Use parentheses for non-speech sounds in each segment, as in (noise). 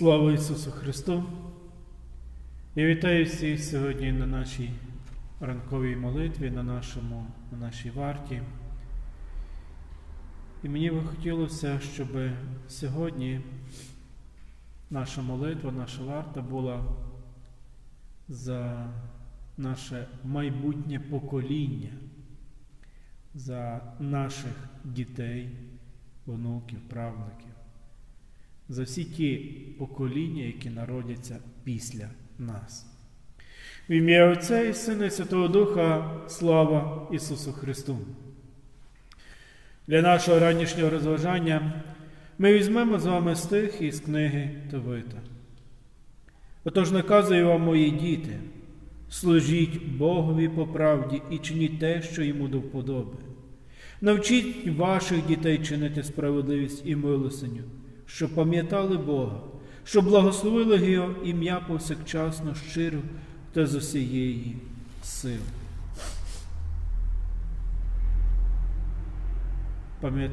Слава Ісусу Христу! Я вітаю всіх сьогодні на нашій ранковій молитві, на, нашому, на нашій варті. І мені би хотілося, щоб сьогодні наша молитва, наша варта була за наше майбутнє покоління, за наших дітей, онуків, правнуків за всі ті покоління, які народяться після нас. В ім'я Отця і Сина і Святого Духа, слава Ісусу Христу! Для нашого ранішнього розважання ми візьмемо з вами стих із книги Товита. Отож наказую вам, мої діти, служіть Богові по правді і чиніть те, що йому до вподоби. Навчіть ваших дітей чинити справедливість і милосиню, щоб пам'ятали Бога, щоб благословили Його ім'я повсякчасно, щиро та з усієї сили. Пам'ят...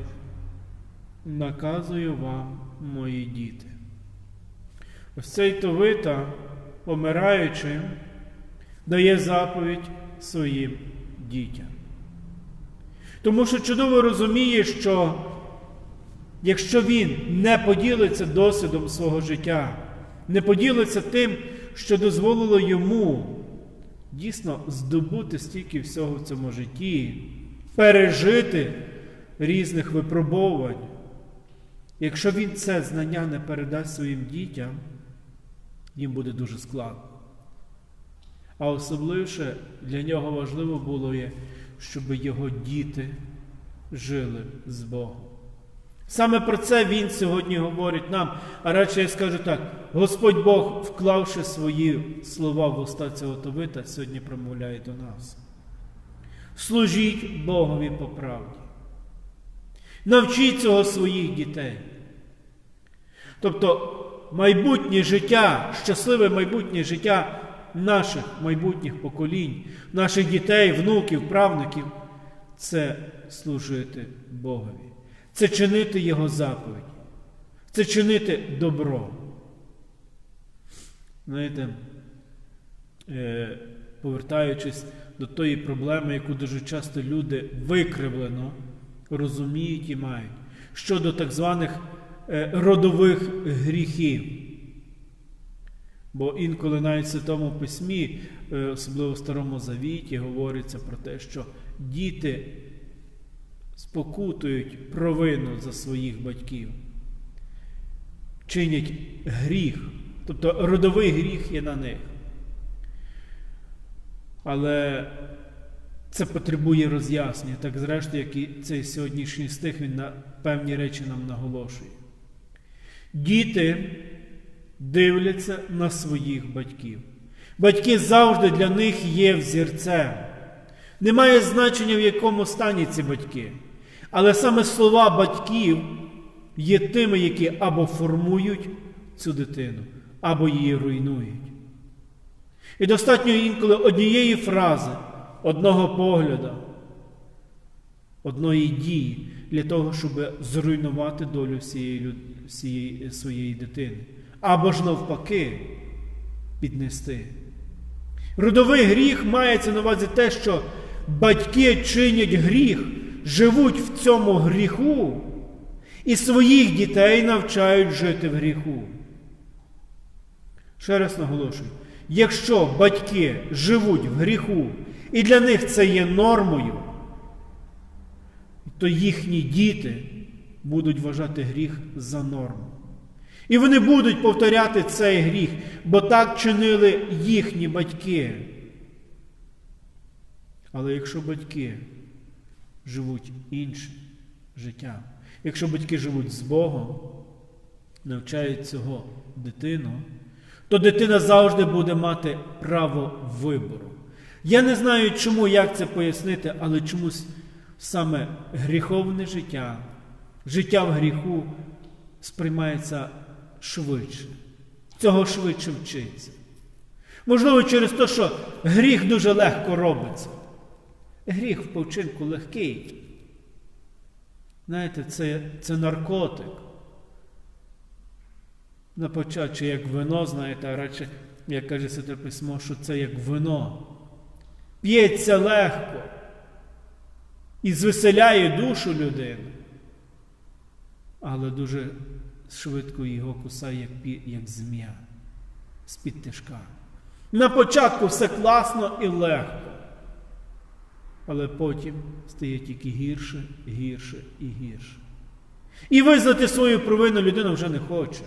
Наказую вам, мої діти. Ось цей Товита, помираючи, дає заповідь своїм дітям. Тому що чудово розуміє, що якщо він не поділиться досвідом свого життя, не поділиться тим, що дозволило йому дійсно здобути стільки всього в цьому житті, пережити різних випробувань, якщо він це знання не передасть своїм дітям, їм буде дуже складно. А особливше для нього важливо було, щоб його діти жили з Богом. Саме про це Він сьогодні говорить нам, а радше я скажу так: Господь Бог, вклавши свої слова в уста цього Товита, сьогодні промовляє до нас. Служіть Богові по правді. Навчіть цього своїх дітей. Тобто майбутнє життя, щасливе майбутнє життя наших майбутніх поколінь, наших дітей, внуків, правнуків це служити Богові це чинити Його заповіді, це чинити добро. Знаєте, е, повертаючись до тої проблеми, яку дуже часто люди викривлено розуміють і мають, щодо так званих е, родових гріхів. Бо інколи навіть в Святому Письмі, е, особливо в Старому Завіті, говориться про те, що діти спокутують провину за своїх батьків, чинять гріх, тобто родовий гріх є на них. Але це потребує роз'яснення, так зрештою, як і цей сьогоднішній стих, він на певні речі нам наголошує. Діти дивляться на своїх батьків. Батьки завжди для них є взірцем. Немає значення, в якому стані ці батьки. Але саме слова батьків є тими, які або формують цю дитину, або її руйнують. І достатньо інколи однієї фрази, одного погляду, одної дії для того, щоб зруйнувати долю всієї, всієї своєї дитини. Або ж навпаки, піднести. Родовий гріх мається на увазі те, що батьки чинять гріх живуть в цьому гріху і своїх дітей навчають жити в гріху. Ще раз наголошую, якщо батьки живуть в гріху, і для них це є нормою, то їхні діти будуть вважати гріх за норму. І вони будуть повторяти цей гріх, бо так чинили їхні батьки. Але якщо батьки живуть іншим життям. Якщо батьки живуть з Богом, навчають цього дитину, то дитина завжди буде мати право вибору. Я не знаю, чому, як це пояснити, але чомусь саме гріховне життя, життя в гріху сприймається швидше. Цього швидше вчиться. Можливо, через те, що гріх дуже легко робиться. Гріх в повчинку легкий. Знаєте, це, це наркотик. на початку, як вино, знаєте, а радше, як каже Святе Письмо, що це як вино. П'ється легко і звеселяє душу людини, але дуже швидко його кусає, як, як змія з-під тишка. На початку все класно і легко, але потім стає тільки гірше, гірше і гірше. І визнати свою провину людина вже не хоче.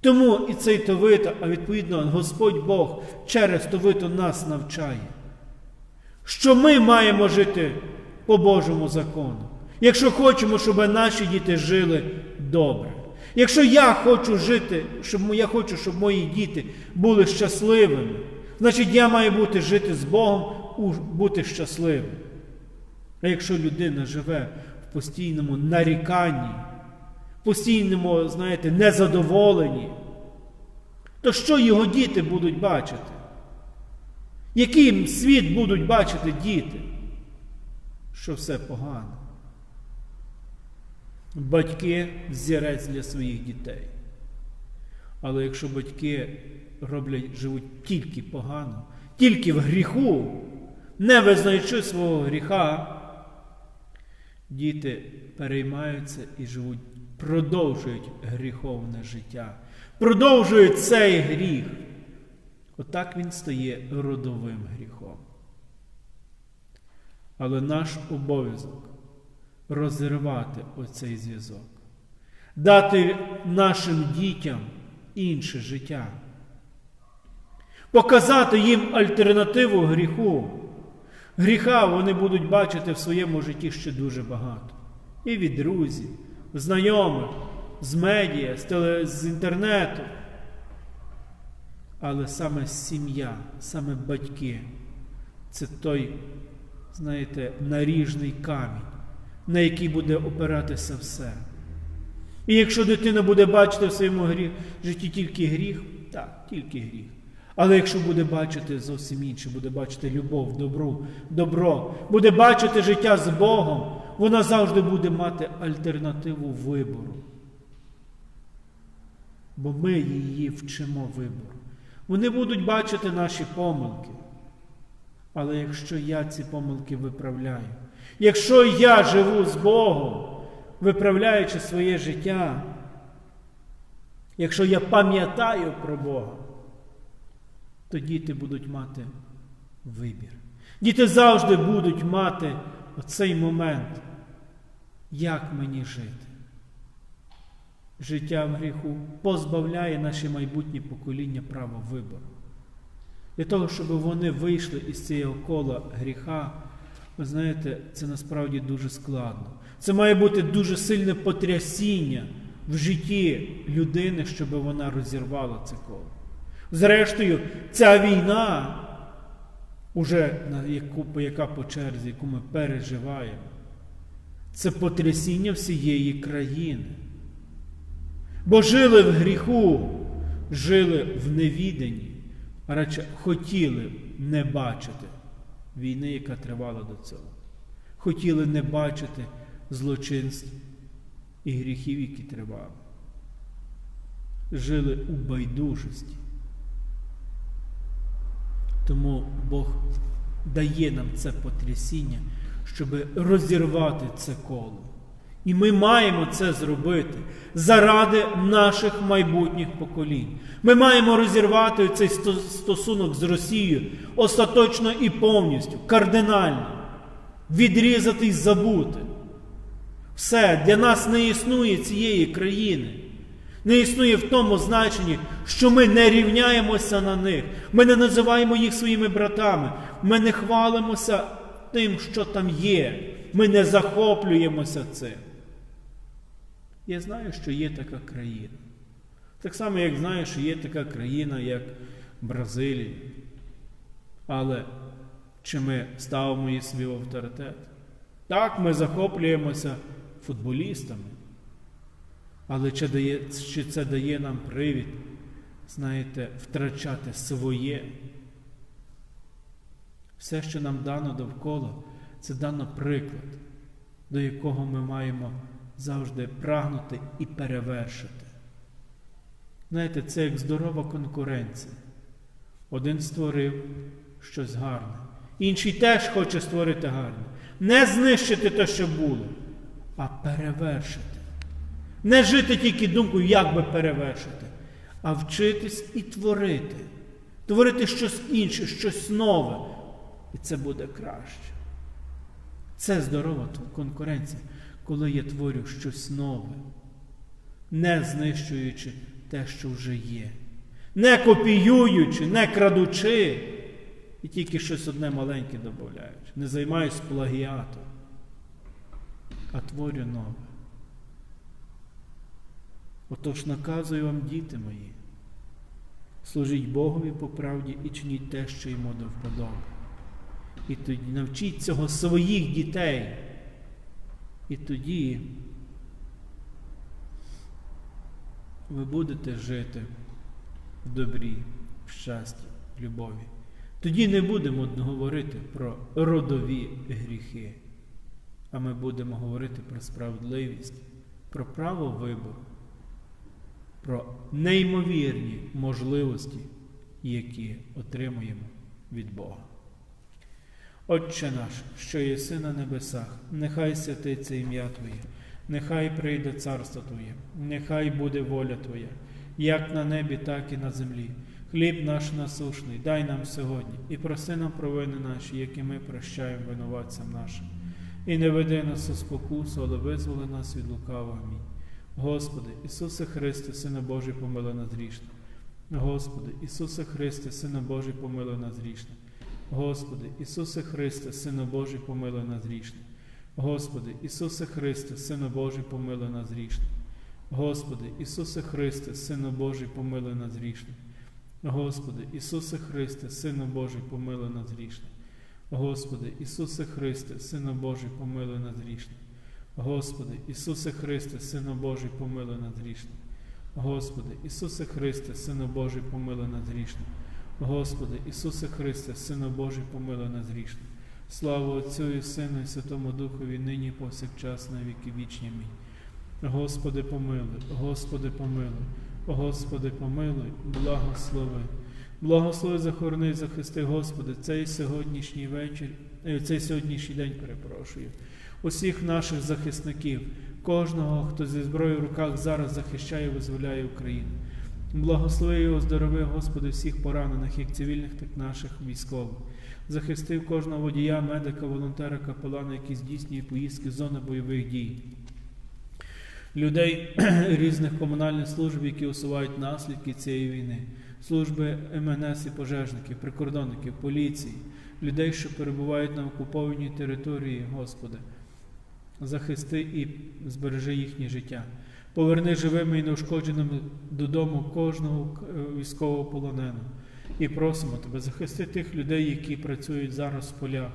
Тому і цей Товито, а відповідно Господь Бог через Товито нас навчає, що ми маємо жити по Божому закону, якщо хочемо, щоб наші діти жили добре. Якщо я хочу жити, щоб я хочу, щоб мої діти були щасливими, значить я маю бути жити з Богом, бути щасливим. А якщо людина живе в постійному наріканні, в постійному, знаєте, незадоволенні, то що його діти будуть бачити? Який світ будуть бачити діти? Що все погано. Батьки взірець для своїх дітей. Але якщо батьки роблять, живуть тільки погано, тільки в гріху, не визнаючи свого гріха, діти переймаються і живуть, продовжують гріховне життя, продовжують цей гріх. Отак він стає родовим гріхом. Але наш обов'язок розірвати оцей зв'язок, дати нашим дітям інше життя, показати їм альтернативу гріху. Гріха вони будуть бачити в своєму житті ще дуже багато. І від друзів, знайомих, з медіа, з, теле, з інтернету. Але саме сім'я, саме батьки це той, знаєте, наріжний камінь, на який буде опиратися все. І якщо дитина буде бачити в своєму грі... житті тільки гріх, так, тільки гріх. Але якщо буде бачити зовсім інше, буде бачити любов, добру, добро, буде бачити життя з Богом, вона завжди буде мати альтернативу вибору. Бо ми її вчимо вибору. Вони будуть бачити наші помилки. Але якщо я ці помилки виправляю, якщо я живу з Богом, виправляючи своє життя, якщо я пам'ятаю про Бога, то діти будуть мати вибір. Діти завжди будуть мати оцей момент, як мені жити. Життя в гріху позбавляє наші майбутні покоління права вибору. Для того, щоб вони вийшли із цього кола гріха, ви знаєте, це насправді дуже складно. Це має бути дуже сильне потрясіння в житті людини, щоб вона розірвала це коло. Зрештою, ця війна, уже яку, яка по черзі, яку ми переживаємо, це потрясіння всієї країни. Бо жили в гріху, жили в невіданні, а радше хотіли не бачити війни, яка тривала до цього. Хотіли не бачити злочинств і гріхів, які тривали. Жили у байдужості. Тому Бог дає нам це потрясіння, щоб розірвати це коло. І ми маємо це зробити заради наших майбутніх поколінь. Ми маємо розірвати цей стосунок з Росією остаточно і повністю, кардинально, відрізати і забути. Все, для нас не існує цієї країни. Не існує в тому значенні, що ми не рівняємося на них. Ми не називаємо їх своїми братами. Ми не хвалимося тим, що там є. Ми не захоплюємося цим. Я знаю, що є така країна. Так само, як знаю, що є така країна, як Бразилія. Але чи ми ставимо її в авторитет? Так, ми захоплюємося футболістами. Але чи, дає, чи це дає нам привід, знаєте, втрачати своє? Все, що нам дано довкола, це дано приклад, до якого ми маємо завжди прагнути і перевершити. Знаєте, це як здорова конкуренція. Один створив щось гарне, інший теж хоче створити гарне. Не знищити те, що було, а перевершити. Не жити тільки думкою, як би перевершити, а вчитись і творити. Творити щось інше, щось нове. І це буде краще. Це здорова конкуренція, коли я творю щось нове, не знищуючи те, що вже є, не копіюючи, не крадучи, і тільки щось одне маленьке додаючи. Не займаюсь плагіатом, а творю нове. Отож наказую вам, діти мої, служіть Богові по правді і чиніть те, що йому до вподоби. І тоді навчіть цього своїх дітей. І тоді ви будете жити в добрі, в щасті, в любові. Тоді не будемо говорити про родові гріхи, а ми будемо говорити про справедливість, про право вибору, про неймовірні можливості, які отримуємо від Бога. Отче наш, що єси на небесах, нехай святиться ім'я Твоє, нехай прийде царство Твоє, нехай буде воля Твоя, як на небі, так і на землі. Хліб наш насушний, дай нам сьогодні і проси нам провини наші, які ми прощаємо винуватцям нашим. І не веди нас у спокусу, але визволи нас від лукавого. Амінь. Господи, Ісусе Христе, Сина Божий, помилуй нас грішних. Господи, Ісусе Христе, Сина Божий, помилуй нас грішних. Господи, Ісусе Христе, Сина Божий, помилуй нас грішних. Господи, Ісусе Христе, Сина Божий, помилуй нас грішних. Господи, Ісусе Христе, Сина Божий, помилуй нас грішних. Господи, Ісусе Христе, Сина Божий, помилуй нас грішних. Господи, Ісусе Христе, Сина Божий, помилуй нас грішних. Господи, Ісусе Христе, Сина Божий, помилуй нас грішних. Господи, Ісусе Христе, Сина Божий, помилуй нас грішних. Господи, Ісусе Христе, Сина Божий, помилуй нас грішних. Слава Отцю і Сину, і Святому Духові, нині повсякчас на віки вічні. Амінь. Господи, помилуй, Господи, помилуй, Господи, помилуй, благослови. Благослови, захорони, захисти, Господи, цей сьогоднішній вечір, е, цей сьогоднішній день перепрошую. Усіх наших захисників, кожного, хто зі зброєю в руках зараз захищає і визволяє Україну. Благослови і оздорови, Господи, всіх поранених, як цивільних, так і наших військових. Захистив кожного водія, медика, волонтера, капелана, які здійснює поїздки з зони бойових дій. Людей (clears throat) різних комунальних служб, які усувають наслідки цієї війни, служби МНС і пожежників, прикордонників, поліції, людей, що перебувають на окупованій території, Господи. Захисти і збережи їхнє життя. Поверни живими і неушкодженими додому кожного військового полоненого. І просимо Тебе, захисти тих людей, які працюють зараз в полях,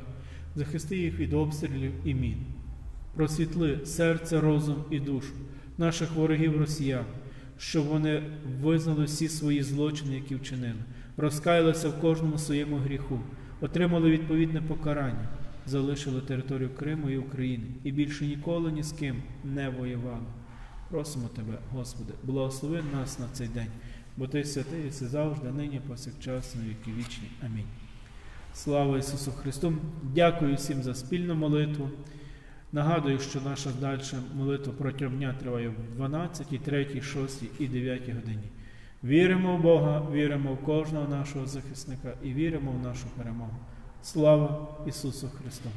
захисти їх від обстрілів і мін. Просвітли серце, розум і душу наших ворогів росіян, щоб вони визнали всі свої злочини, які вчинили, розкаялися в кожному своєму гріху, отримали відповідне покарання, залишили територію Криму і України і більше ніколи ні з ким не воювали. Просимо Тебе, Господи, благослови нас на цей день, бо Ти святий, і все завжди, нині, повсякчас, на віки вічні. Амінь. Слава Ісусу Христу! Дякую всім за спільну молитву. Нагадую, що наша дальша молитва протягом дня триває в 12, 3, 6 і 9 годині. Віримо в Бога, віримо в кожного нашого захисника і віримо в нашу перемогу. Слава Ісусу Христу!